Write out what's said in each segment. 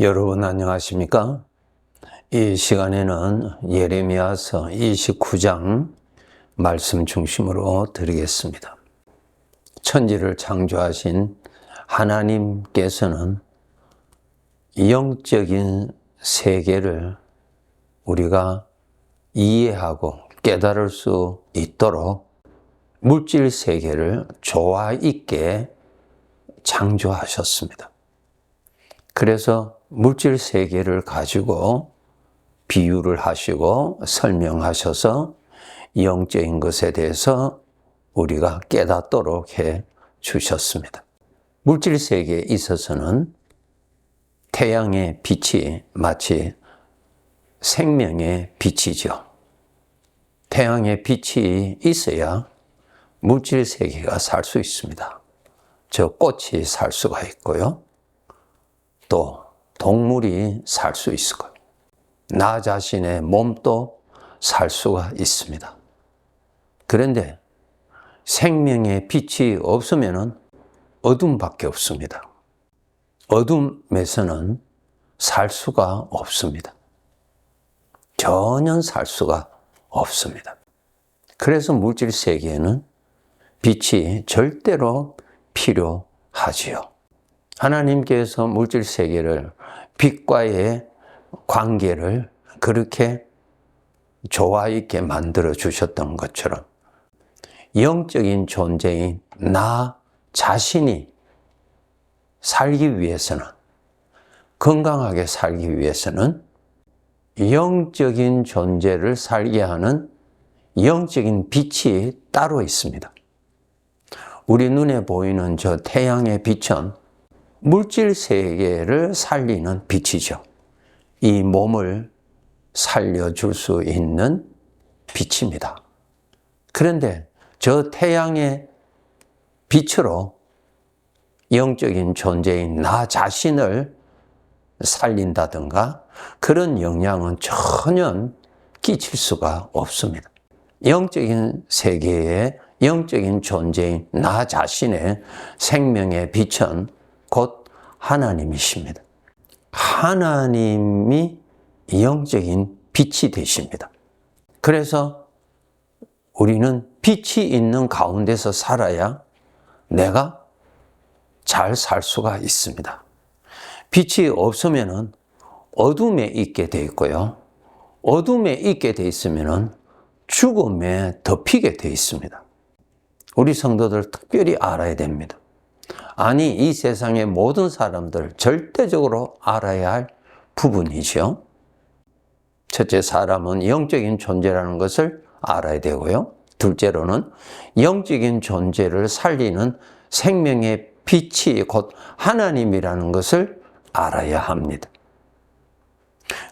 여러분 안녕하십니까? 이 시간에는 예레미야서 29장 말씀 중심으로 드리겠습니다. 천지를 창조하신 하나님께서는 영적인 세계를 우리가 이해하고 깨달을 수 있도록 물질 세계를 조화 있게 창조하셨습니다. 그래서 물질 세계를 가지고 비유를 하시고 설명하셔서 영적인 것에 대해서 우리가 깨닫도록 해 주셨습니다. 물질 세계에 있어서는 태양의 빛이 마치 생명의 빛이죠. 태양의 빛이 있어야 물질 세계가 살 수 있습니다. 저 꽃이 살 수가 있고요. 또 동물이 살 수 있을 거예요. 나 자신의 몸도 살 수가 있습니다. 그런데 생명의 빛이 없으면 어둠밖에 없습니다. 어둠에서는 살 수가 없습니다. 전혀 살 수가 없습니다. 그래서 물질 세계에는 빛이 절대로 필요하지요. 하나님께서 물질 세계를 빛과의 관계를 그렇게 조화 있게 만들어 주셨던 것처럼 영적인 존재인 나 자신이 살기 위해서는 건강하게 살기 위해서는 영적인 존재를 살게 하는 영적인 빛이 따로 있습니다. 우리 눈에 보이는 저 태양의 빛은 물질 세계를 살리는 빛이죠. 이 몸을 살려줄 수 있는 빛입니다. 그런데 저 태양의 빛으로 영적인 존재인 나 자신을 살린다든가 그런 영향은 전혀 끼칠 수가 없습니다. 영적인 세계의 영적인 존재인 나 자신의 생명의 빛은 곧 하나님이십니다. 하나님이 영적인 빛이 되십니다. 그래서 우리는 빛이 있는 가운데서 살아야 내가 잘 살 수가 있습니다. 빛이 없으면 어둠에 있게 돼 있고요. 어둠에 있게 돼 있으면 죽음에 덮이게 돼 있습니다. 우리 성도들 특별히 알아야 됩니다. 아니, 이 세상의 모든 사람들 절대적으로 알아야 할 부분이죠. 첫째, 사람은 영적인 존재라는 것을 알아야 되고요. 둘째로는 영적인 존재를 살리는 생명의 빛이 곧 하나님이라는 것을 알아야 합니다.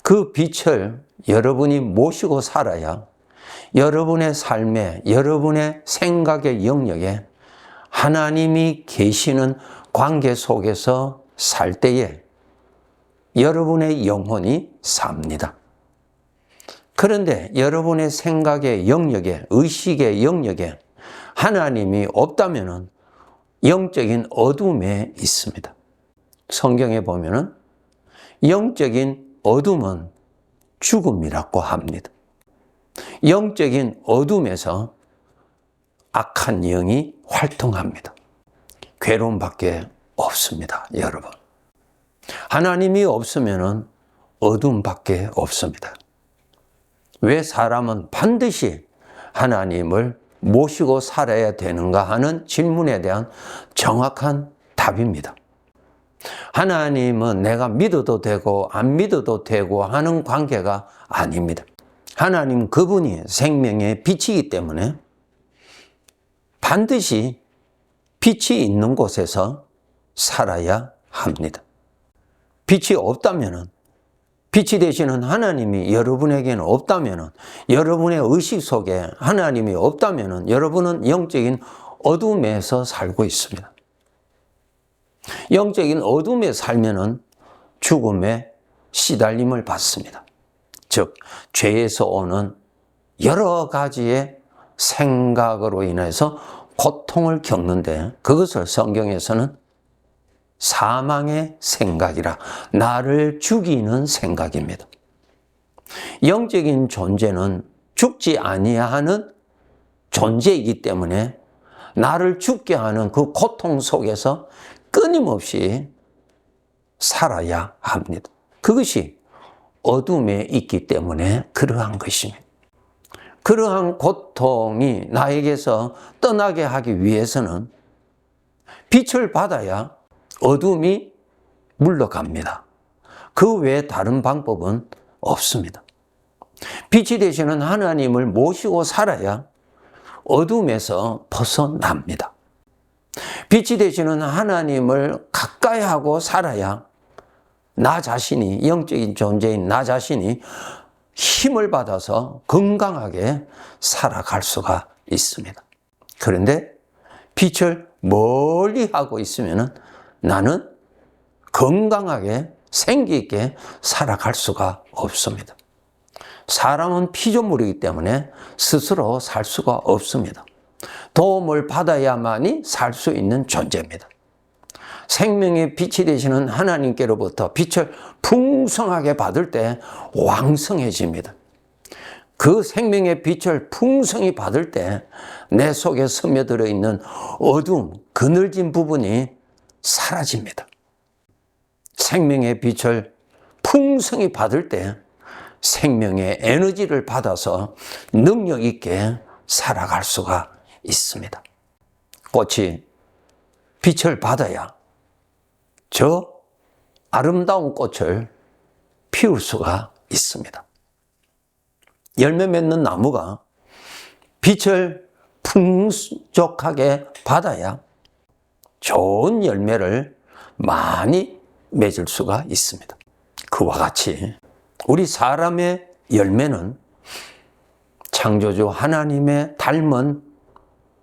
그 빛을 여러분이 모시고 살아야 여러분의 삶에, 여러분의 생각의 영역에 하나님이 계시는 관계 속에서 살 때에 여러분의 영혼이 삽니다. 그런데 여러분의 생각의 영역에, 의식의 영역에 하나님이 없다면 영적인 어둠에 있습니다. 성경에 보면은 영적인 어둠은 죽음이라고 합니다. 영적인 어둠에서 악한 영이 활동합니다. 괴로움밖에 없습니다, 여러분. 하나님이 없으면 어둠밖에 없습니다. 왜 사람은 반드시 하나님을 모시고 살아야 되는가 하는 질문에 대한 정확한 답입니다. 하나님은 내가 믿어도 되고 안 믿어도 되고 하는 관계가 아닙니다. 하나님 그분이 생명의 빛이기 때문에 반드시 빛이 있는 곳에서 살아야 합니다. 빛이 없다면 빛이 되시는 하나님이 여러분에게는 없다면 여러분의 의식 속에 하나님이 없다면 여러분은 영적인 어둠에서 살고 있습니다. 영적인 어둠에 살면은 죽음에 시달림을 받습니다. 즉, 죄에서 오는 여러 가지의 생각으로 인해서 고통을 겪는데 그것을 성경에서는 사망의 생각이라 나를 죽이는 생각입니다. 영적인 존재는 죽지 아니하는 존재이기 때문에 나를 죽게 하는 그 고통 속에서 끊임없이 살아야 합니다. 그것이 어둠에 있기 때문에 그러한 것입니다. 그러한 고통이 나에게서 떠나게 하기 위해서는 빛을 받아야 어둠이 물러갑니다. 그 외에 다른 방법은 없습니다. 빛이 되시는 하나님을 모시고 살아야 어둠에서 벗어납니다. 빛이 되시는 하나님을 가까이 하고 살아야 나 자신이, 영적인 존재인 나 자신이 힘을 받아서 건강하게 살아갈 수가 있습니다. 그런데 빛을 멀리 하고 있으면 나는 건강하게 생기 있게 살아갈 수가 없습니다. 사람은 피조물이기 때문에 스스로 살 수가 없습니다. 도움을 받아야만이 살 수 있는 존재입니다. 생명의 빛이 되시는 하나님께로부터 빛을 풍성하게 받을 때 왕성해집니다. 그 생명의 빛을 풍성히 받을 때 내 속에 스며들어 있는 어둠, 그늘진 부분이 사라집니다. 생명의 빛을 풍성히 받을 때 생명의 에너지를 받아서 능력 있게 살아갈 수가 있습니다. 꽃이 빛을 받아야 저 아름다운 꽃을 피울 수가 있습니다. 열매 맺는 나무가 빛을 풍족하게 받아야 좋은 열매를 많이 맺을 수가 있습니다. 그와 같이 우리 사람의 열매는 창조주 하나님의 닮은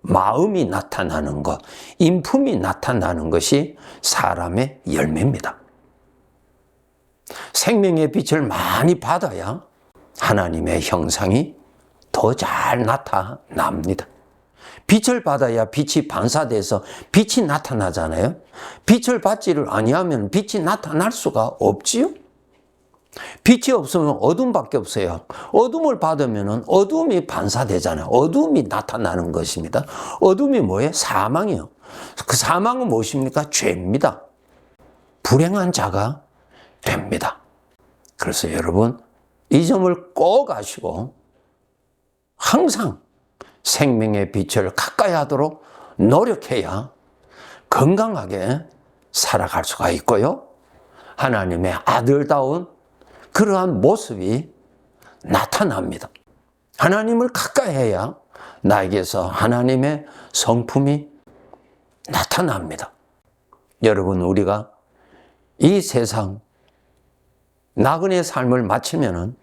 마음이 나타나는 것, 인품이 나타나는 것이 사람의 열매입니다. 생명의 빛을 많이 받아야 하나님의 형상이 더 잘 나타납니다. 빛을 받아야 빛이 반사돼서 빛이 나타나잖아요. 빛을 받지를 아니하면 빛이 나타날 수가 없지요. 빛이 없으면 어둠밖에 없어요. 어둠을 받으면 어둠이 반사되잖아요. 어둠이 나타나는 것입니다. 어둠이 뭐예요? 사망이요. 그 사망은 무엇입니까? 죄입니다. 불행한 자가 됩니다. 그래서 여러분, 이 점을 꼭 아시고 항상 생명의 빛을 가까이 하도록 노력해야 건강하게 살아갈 수가 있고요. 하나님의 아들다운 그러한 모습이 나타납니다. 하나님을 가까이 해야 나에게서 하나님의 성품이 나타납니다. 여러분, 우리가 이 세상 나그네 삶을 마치면은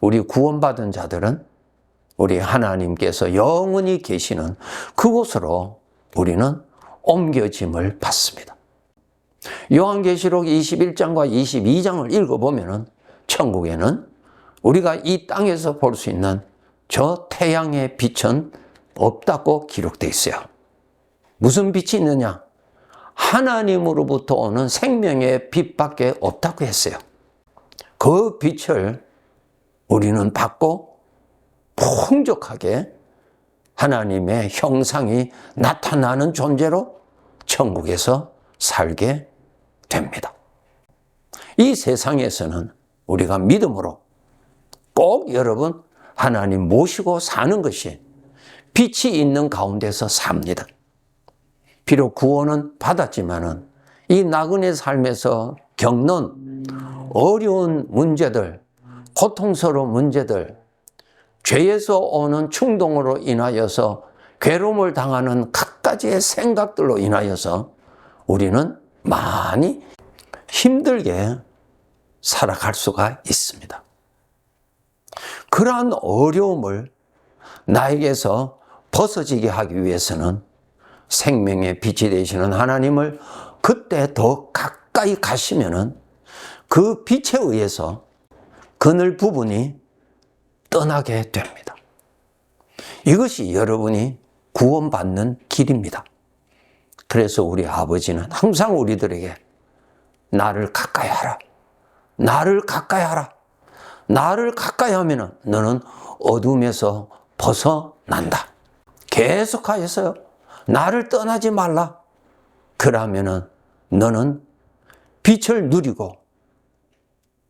우리 구원받은 자들은 우리 하나님께서 영원히 계시는 그곳으로 우리는 옮겨짐을 받습니다. 요한계시록 21장과 22장을 읽어보면 천국에는 우리가 이 땅에서 볼 수 있는 저 태양의 빛은 없다고 기록되어 있어요. 무슨 빛이 있느냐? 하나님으로부터 오는 생명의 빛밖에 없다고 했어요. 그 빛을 우리는 받고 풍족하게 하나님의 형상이 나타나는 존재로 천국에서 살게 됩니다. 이 세상에서는 우리가 믿음으로 꼭 여러분 하나님 모시고 사는 것이 빛이 있는 가운데서 삽니다. 비록 구원은 받았지만은 이 나그네 삶에서 겪는 어려운 문제들, 고통스러운 문제들, 죄에서 오는 충동으로 인하여서 괴로움을 당하는 각가지의 생각들로 인하여서 우리는 많이 힘들게 살아갈 수가 있습니다. 그러한 어려움을 나에게서 벗어지게 하기 위해서는 생명의 빛이 되시는 하나님을 그때 더 가까이 가시면은 그 빛에 의해서 그늘 부분이 떠나게 됩니다. 이것이 여러분이 구원받는 길입니다. 그래서 우리 아버지는 항상 우리들에게 나를 가까이 하라. 나를 가까이 하라. 나를 가까이 하면은 너는 어둠에서 벗어난다. 계속하여서요. 나를 떠나지 말라. 그러면은 너는 빛을 누리고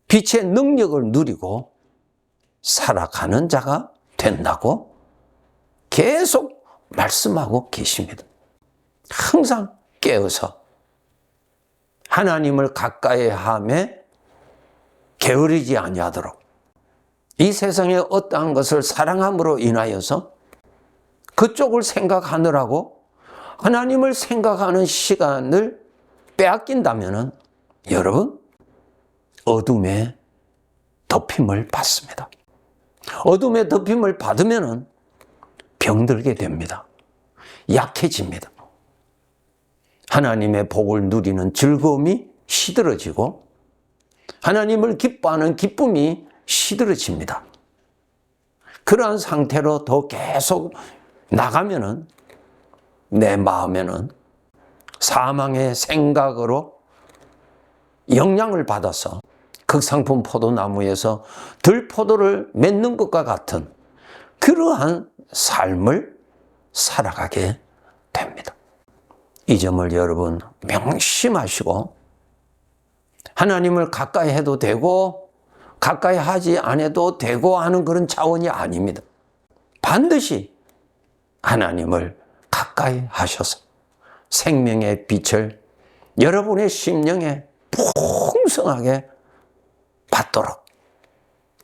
빛의 능력을 누리고 살아가는 자가 된다고 계속 말씀하고 계십니다. 항상 깨어서 하나님을 가까이 함에 게으르지 아니하도록 이 세상에 어떠한 것을 사랑함으로 인하여서 그쪽을 생각하느라고 하나님을 생각하는 시간을 빼앗긴다면 여러분 어둠의 덮임을 받습니다. 어둠의 덮임을 받으면 병들게 됩니다. 약해집니다. 하나님의 복을 누리는 즐거움이 시들어지고 하나님을 기뻐하는 기쁨이 시들어집니다. 그러한 상태로 더 계속 나가면은 내 마음에는 사망의 생각으로 영향을 받아서 극상품 포도나무에서 들포도를 맺는 것과 같은 그러한 삶을 살아가게 됩니다. 이 점을 여러분 명심하시고 하나님을 가까이 해도 되고 가까이 하지 않아도 되고 하는 그런 차원이 아닙니다. 반드시 하나님을 가까이 하셔서 생명의 빛을 여러분의 심령에 풍성하게 받도록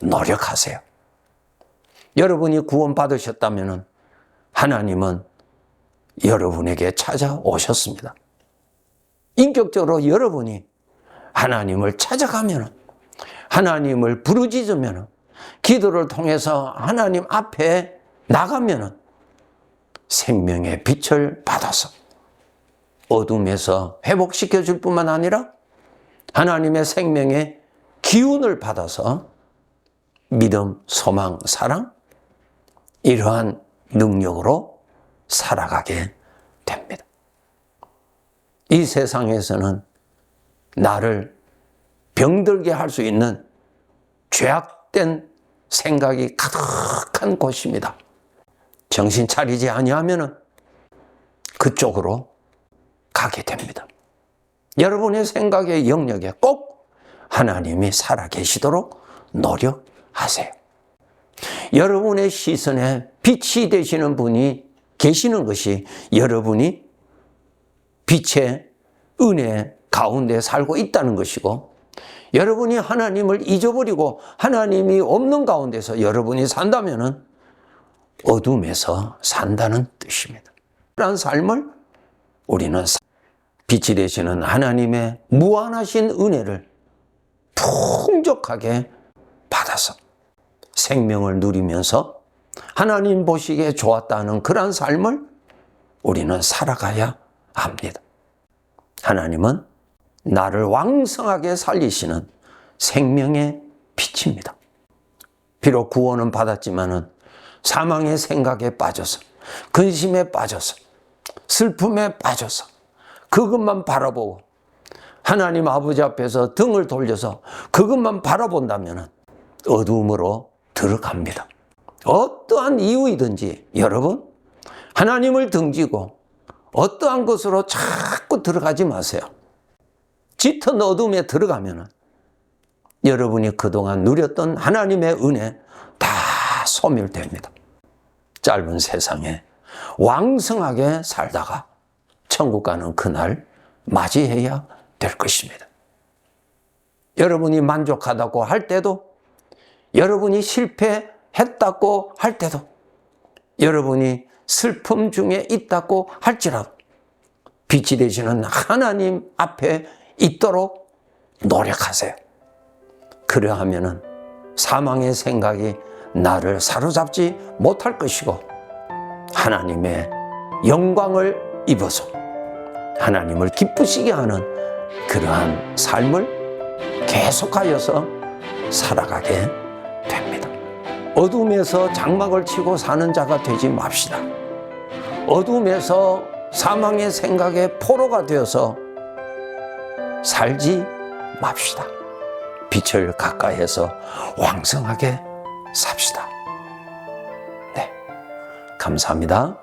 노력하세요. 여러분이 구원받으셨다면 하나님은 여러분에게 찾아오셨습니다. 인격적으로 여러분이 하나님을 찾아가면 하나님을 부르짖으면 기도를 통해서 하나님 앞에 나가면 생명의 빛을 받아서 어둠에서 회복시켜 줄 뿐만 아니라 하나님의 생명의 기운을 받아서 믿음, 소망, 사랑 이러한 능력으로 살아가게 됩니다. 이 세상에서는 나를 병들게 할 수 있는 죄악된 생각이 가득한 곳입니다. 정신 차리지 아니하면 그쪽으로 가게 됩니다. 여러분의 생각의 영역에 꼭 하나님이 살아 계시도록 노력하세요. 여러분의 시선에 빛이 되시는 분이 계시는 것이 여러분이 빛의 은혜 가운데 살고 있다는 것이고 여러분이 하나님을 잊어버리고 하나님이 없는 가운데서 여러분이 산다면은 어둠에서 산다는 뜻입니다. 그런 삶을 우리는 빛이 되시는 하나님의 무한하신 은혜를 풍족하게 받아서 생명을 누리면서 하나님 보시기에 좋았다는 그런 삶을 우리는 살아가야 합니다. 하나님은 나를 왕성하게 살리시는 생명의 빛입니다. 비록 구원은 받았지만은 사망의 생각에 빠져서 근심에 빠져서 슬픔에 빠져서 그것만 바라보고 하나님 아버지 앞에서 등을 돌려서 그것만 바라본다면 어두움으로 들어갑니다. 어떠한 이유이든지 여러분 하나님을 등지고 어떠한 것으로 자꾸 들어가지 마세요. 짙은 어둠에 들어가면 여러분이 그동안 누렸던 하나님의 은혜 다 소멸됩니다. 짧은 세상에 왕성하게 살다가 천국 가는 그날 맞이해야 될 것입니다. 여러분이 만족하다고 할 때도, 여러분이 실패했다고 할 때도, 여러분이 슬픔 중에 있다고 할지라도, 빛이 되시는 하나님 앞에 있도록 노력하세요. 그러하면은 사망의 생각이 나를 사로잡지 못할 것이고, 하나님의 영광을 입어서 하나님을 기쁘시게 하는 그러한 삶을 계속하여서 살아가게 됩니다. 어둠에서 장막을 치고 사는 자가 되지 맙시다. 어둠에서 사망의 생각에 포로가 되어서 살지 맙시다. 빛을 가까이해서 왕성하게 삽시다. 네. 감사합니다.